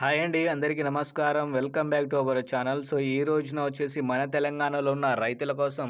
Hi అండి అందరికీ నమస్కారం. Welcome back to our channel. So ఈ రోజున వచ్చేసి మన తెలంగాణలో ఉన్న రైతుల కోసం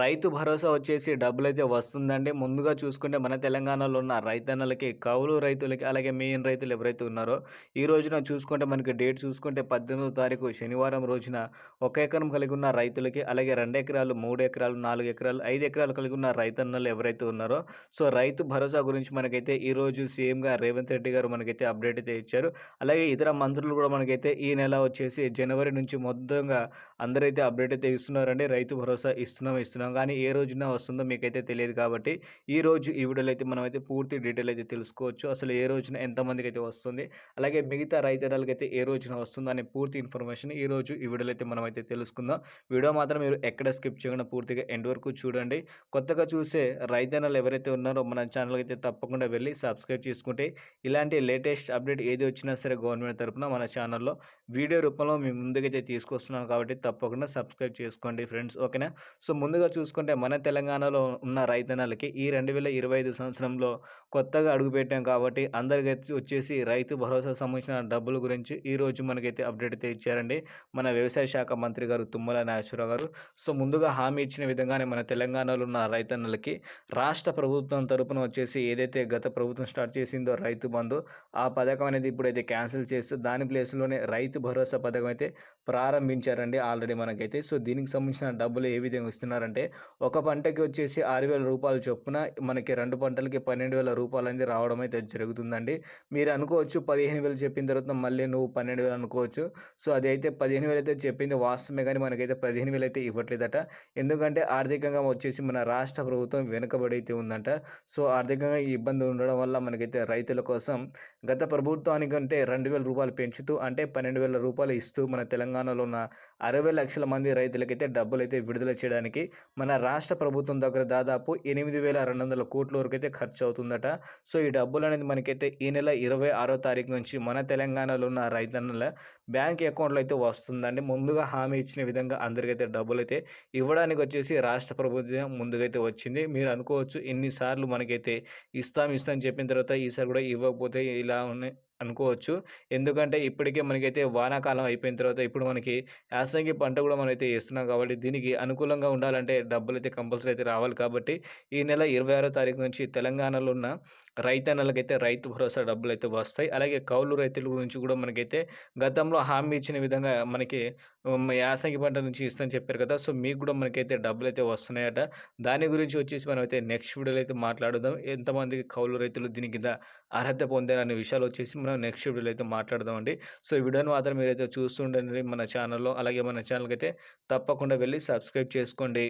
రైతు భరోసా వచ్చేసి డబ్బులు అయితే వస్తుందండి. ముందుగా చూసుకుంటే మన తెలంగాణలో ఉన్న రైతన్నలకి కౌలు రైతులకి అలాగే మెయిన్ రైతులు ఎవరైతే ఉన్నారో ఈ రోజున చూసుకుంటే మనకి డేట్ చూసుకుంటే పద్దెనిమిదో తారీఖు శనివారం రోజున ఒక ఎకరం కలిగి ఉన్న రైతులకి అలాగే రెండు ఎకరాలు మూడు ఎకరాలు నాలుగు ఎకరాలు ఐదు ఎకరాలు కలిగి ఉన్న రైతన్నలు ఎవరైతే ఉన్నారో సో రైతు భరోసా గురించి మనకైతే ఈ రోజు సీఎంగా రేవంత్ రెడ్డి గారు మనకైతే అప్డేట్ అయితే ఇచ్చారు. అలాగే ఇతర అందరూ కూడా మనకైతే ఈ నెల వచ్చేసి జనవరి నుంచి మొత్తంగా అందరైతే అప్డేట్ అయితే ఇస్తున్నారండి. రైతు భరోసా ఇస్తున్నాం ఇస్తున్నాం. కానీ ఏ రోజున వస్తుందో మీకైతే తెలియదు కాబట్టి ఈ రోజు ఈ వీడియోలో అయితే మనం అయితే పూర్తి డీటెయిల్ అయితే తెలుసుకోవచ్చు. అసలు ఏ రోజున ఎంతమందికి అయితే వస్తుంది అలాగే మిగతా రైతులకి అయితే ఏ రోజున వస్తుందో అనే పూర్తి ఇన్ఫర్మేషన్ ఈ రోజు ఈ వీడియోలో అయితే మనం అయితే తెలుసుకుందాం. వీడియో మాత్రం మీరు ఎక్కడ స్కిప్ చేయకుండా పూర్తిగా ఎండ్ వరకు చూడండి. కొత్తగా చూసే రైతన్నలు ఎవరైతే ఉన్నారో మన ఛానల్కి అయితే తప్పకుండా వెళ్ళి సబ్స్క్రైబ్ చేసుకుంటే ఇలాంటి లేటెస్ట్ అప్డేట్ ఏది వచ్చినా సరే గవర్నమెంట్ తరపున మన ఛానల్లో. వీడియో రూపంలో మీ ముందుకైతే తీసుకొస్తున్నాను కాబట్టి తప్పకుండా సబ్స్క్రైబ్ చేసుకోండి ఫ్రెండ్స్ ఓకేనా? సో ముందుగా చూసుకుంటే మన తెలంగాణలో ఉన్న రైతన్నలకి ఈ రెండు వేల ఇరవై ఐదు సంవత్సరంలో కొత్తగా అడుగుపెట్టాం కాబట్టి అందరికైతే వచ్చేసి రైతు భరోసా సంబంధించిన డబ్బుల గురించి ఈరోజు మనకైతే అప్డేట్ అయితే ఇచ్చారండి. మన వ్యవసాయ శాఖ మంత్రి గారు తుమ్మల నాగేశ్వరరావు గారు. సో ముందుగా హామీ ఇచ్చిన విధంగానే మన తెలంగాణలో ఉన్న రైతన్నలకి రాష్ట్ర ప్రభుత్వం తరపున వచ్చేసి ఏదైతే గత ప్రభుత్వం స్టార్ట్ చేసిందో రైతు బంధు ఆ పథకం అనేది ఇప్పుడైతే క్యాన్సిల్ చేస్తూ దాని ప్లేస్లోనే రైతు భరోసా పథకం అయితే ప్రారంభించారండి ఆల్రెడీ మనకైతే. సో దీనికి సంబంధించిన డబ్బులు ఏ విధంగా ఇస్తున్నారంటే ఒక పంటకి వచ్చేసి ఆరు వేల రూపాయలు చొప్పున మనకి రెండు పంటలకి పన్నెండు వేల రూపాయలు అనేది రావడం అయితే జరుగుతుందండి. మీరు అనుకోవచ్చు పదిహేను వేలు చెప్పిన తర్వాత మళ్ళీ నువ్వు పన్నెండు వేలు అనుకోవచ్చు. సో అది అయితే పదిహేను వేలు అయితే చెప్పింది వాస్తవమే కానీ మనకైతే పదిహేను వేలు అయితే ఇవ్వట్లేదట. ఎందుకంటే ఆర్థికంగా వచ్చేసి మన రాష్ట్ర ప్రభుత్వం వెనుకబడి అయితే ఉందంట. సో ఆర్థికంగా ఇబ్బంది ఉండడం వల్ల మనకైతే రైతుల కోసం గత ప్రభుత్వానికంటే రెండు వేల రూపాయలు పెంచుతూ అంటే పన్నెండు వేల రూపాయలు ఇస్తూ మన తెలంగాణలో ఉన్న అరవై లక్షల మంది రైతులకైతే డబ్బులు అయితే విడుదల చేయడానికి మన రాష్ట్ర ప్రభుత్వం దగ్గర దాదాపు ఎనిమిది వేల రెండు వందల కోట్ల వరకు అయితే ఖర్చు అవుతుందట సో ఈ డబ్బులు అనేది మనకైతే ఈ నెల ఇరవై ఆరో తారీఖు నుంచి మన తెలంగాణలో ఉన్న రైతన్నల బ్యాంక్ అకౌంట్లో అయితే వస్తుందండి. ముందుగా హామీ ఇచ్చిన విధంగా అందరికైతే డబ్బులు అయితే ఇవ్వడానికి వచ్చేసి రాష్ట్ర ప్రభుత్వం ముందుకైతే వచ్చింది. మీరు అనుకోవచ్చు ఎన్నిసార్లు మనకైతే ఇస్తాం ఇస్తాం చెప్పిన తర్వాత ఈసారి కూడా ఇవ్వకపోతే ఇలా ఉన్నాయి అనుకోవచ్చు. ఎందుకంటే ఇప్పటికే మనకైతే వానాకాలం అయిపోయిన తర్వాత ఇప్పుడు మనకి యాసంగి పంట కూడా మనమైతే వేస్తున్నాం కాబట్టి దీనికి అనుకూలంగా ఉండాలంటే డబ్బులు అయితే కంపల్సరీ అయితే రావాలి. కాబట్టి ఈ నెల ఇరవై ఆరో తారీఖు నుంచి తెలంగాణలో ఉన్న రైతన్నలకైతే రైతు భరోసా డబ్బులు అయితే వస్తాయి. అలాగే కౌలు రైతుల గురించి కూడా మనకైతే గతంలో హామీ ఇచ్చిన విధంగా మనకి యాసంగి పంట నుంచి ఇస్తామని చెప్పారు కదా! సో మీకు కూడా మనకైతే డబ్బులు అయితే వస్తున్నాయట. దాని గురించి వచ్చేసి మనం అయితే నెక్స్ట్ వీడియోలో అయితే మాట్లాడుదాం. ఎంతమందికి కౌలు రైతులు దీని కింద అర్హత పొందారు అనే విషయాలు వచ్చేసి మనం నెక్స్ట్ వీడియోలో అయితే మాట్లాడదామండి. సో ఈ వీడియోని మాత్రం మీరైతే చూస్తుండండి మన ఛానల్లో. అలాగే మన ఛానల్కి అయితే తప్పకుండా వెళ్ళి సబ్స్క్రైబ్ చేసుకోండి.